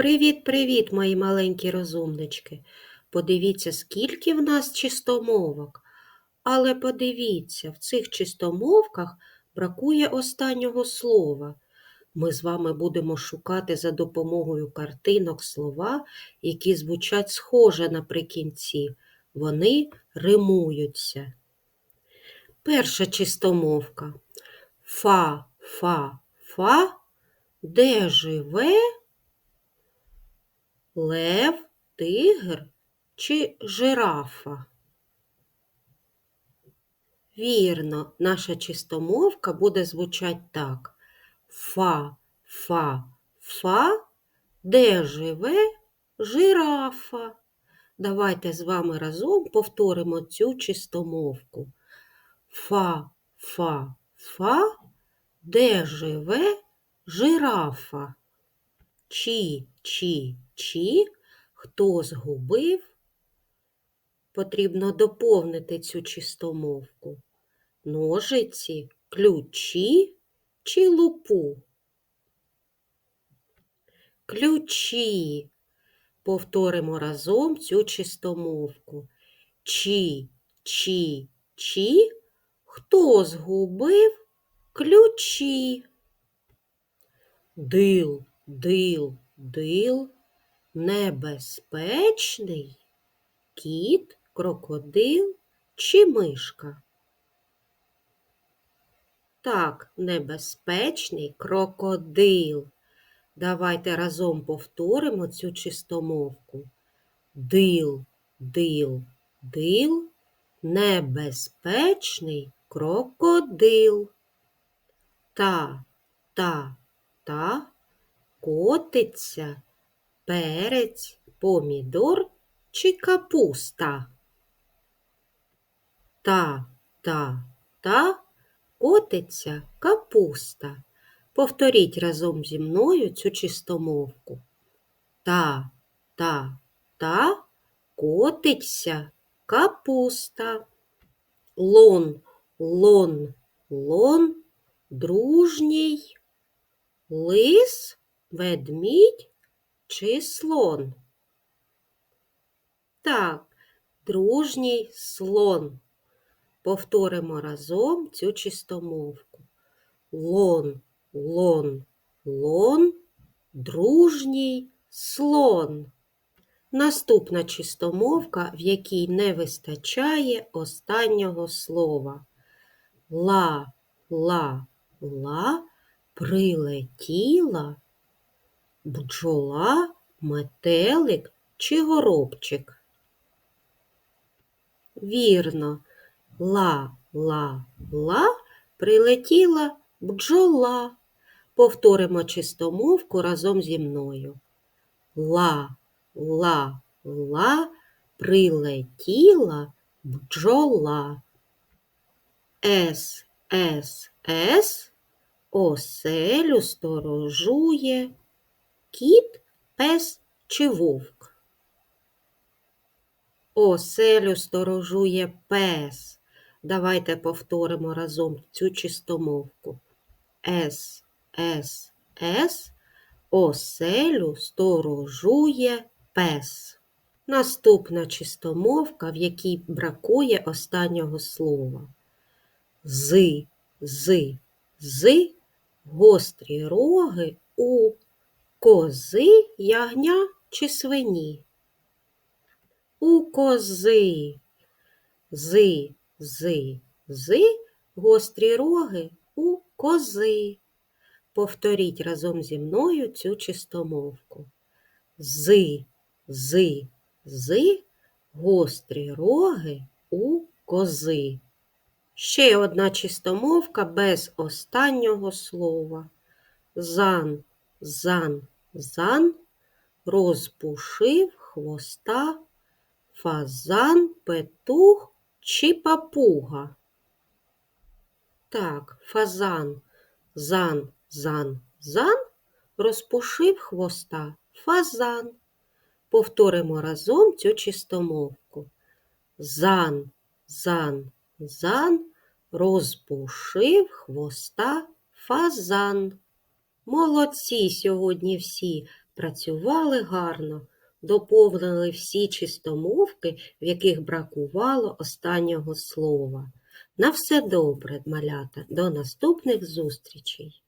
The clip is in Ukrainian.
Привіт-привіт, мої маленькі розумнички. Подивіться, скільки в нас чистомовок. Але подивіться, в цих чистомовках бракує останнього слова. Ми з вами будемо шукати за допомогою картинок слова, які звучать схоже наприкінці. Вони римуються. Перша чистомовка. Фа, фа, фа, де живе лев, тигр чи жирафа? Вірно, наша чистомовка буде звучати так. Фа, фа, фа, де живе жирафа? Давайте з вами разом повторимо цю чистомовку. Фа, фа, фа, де живе жирафа? Чі, чі, чі, хто згубив? Потрібно доповнити цю чистомовку. Ножиці, ключі чи лупу? Ключі. Повторимо разом цю чистомовку. Чі, чі, чі, хто згубив ключі? Дил, дил, дил, небезпечний кіт, крокодил чи мишка? Так, небезпечний крокодил. Давайте разом повторимо цю чистомовку. Дил, дил, дил, небезпечний крокодил. Та, та, та, котиться, перець, помідор чи капуста. Та, та, та, котиться капуста. Повторіть разом зі мною цю чистомовку. Та, та, та, котиться капуста. Лон, лон, лон, дружній, лис, ведмідь чи слон. Так, дружній слон. Повторимо разом цю чистомовку. Лон, лон, лон, дружній слон. Наступна чистомовка, в якій не вистачає останнього слова. Ла, ла, ла, прилетіла, бджола, метелик чи горобчик. Вірно, ла, ла, ла, прилетіла бджола. Повторимо чистомовку разом зі мною. Ла, ла, ла, прилетіла бджола. С, С, С, оселю сторожує кіт, пес чи вовк. Оселю сторожує пес. Давайте повторимо разом цю чистомовку. С, С, С, оселю сторожує пес. Наступна чистомовка, в якій бракує останнього слова. З, з, з, гострі роги у кози, ягня чи свині. У кози. З, з, з, гострі роги у кози. Повторіть разом зі мною цю чистомовку. З, з, з, гострі роги у кози. Ще одна чистомовка без останнього слова. Зан, зан, зан, розпушив хвоста, фазан, петух чи папуга. Так, фазан, зан, зан, зан, розпушив хвоста, фазан. Повторимо разом цю чистомовку. Зан, зан, зан, розпушив хвоста фазан. Молодці сьогодні всі. працювали гарно, доповнили всі чистомовки, в яких бракувало останнього слова. На все добре, малята, до наступних зустрічей!